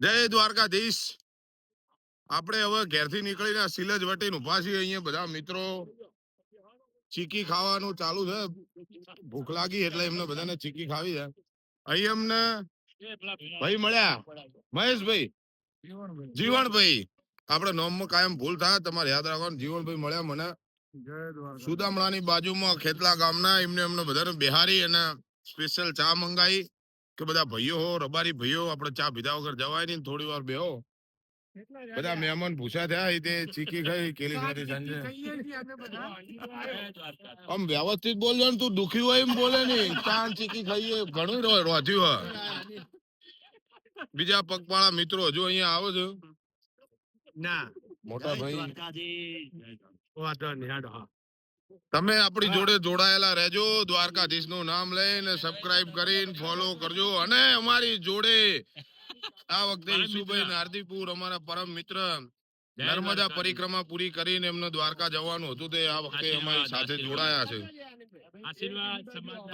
જય દ્વારકાધીશ. આપણે હવે ઘેરથી નીકળીને સિલજ વટીને ઊભા છીએ અહીંયા બધા મિત્રો. ચીકી ખાવાનું ચાલુ છે. ભૂખ લાગી એટલે એમને બધાને ચીકી ખાવી છે. અહીં અમને ભાઈ મળ્યા. મહેશભાઈ. જીવણભાઈ. આપણે નોમમાં કાયમ ભૂલ થાય, તમારે યાદ રાખવાનું. જીવણભાઈ મળ્યા મને. સુદામણાની બાજુમાં ખેતલા ગામના, એમને એમને બધાને બિહારી અને સ્પેશિયલ ચા મંગાવી. કે બધા ભાઈઓ હો રબારી ભાઈઓ આપણે ચા પીધા વગર જવાય નહીં થોડી વાર બેહો. બધા મહેમાન ભૂસા થયા એ તે ચીકી ખાઈ કેલી ખાતી સાંજે. આમ વ્યવસ્થિત બોલજો ને તું દુખી હોય એમ બોલે નહીં. ચાન ચીકી ખાઈએ ઘણું રોય રોધ્યું હોય. બીજા પગપાળા મિત્રો હજુ અહીંયા આવો છો? ના. મોટા ભાઈ. વાંધો નહીં હાડો હા. તમે આપણી જોડે જોડાયેલા રહેજો દ્વારકાધીશનું નામ લઈને સબસ્ક્રાઇબ કરીને ફોલો કરજો અને અમારી જોડે આ વખતે ઈશુભાઈ નારદીપુર અમારા પરમ મિત્ર નર્મદા પરિક્રમા પૂરી કરીને એમને દ્વારકા જવાનું હતું તે આ વખતે અમારી સાથે જોડાયા છે.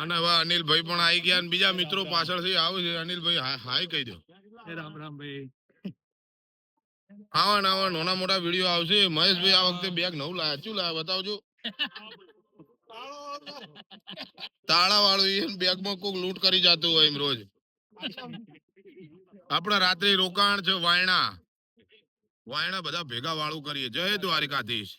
અને હવે અનિલભાઈ પણ આવી ગયા બીજા મિત્રો પાછળથી આવે છે. અનિલભાઈ હાય કહી દો. રામ રામ ભાઈ. આવા ને આવા નાના મોટા વીડિયો આવશે. મહેશભાઈ આ વખતે બેગ નવું લાયા. શું લાયા? બતાવજો. તાળા વાળું એ બેગમાં કોક લૂંટ કરી જતું હોય એમ રોજ. આપણે રાત્રે રોકાણ છે વાયણા. વાયણા બધા ભેગા વાળું કરીએ. જય દ્વારિકાધીશ.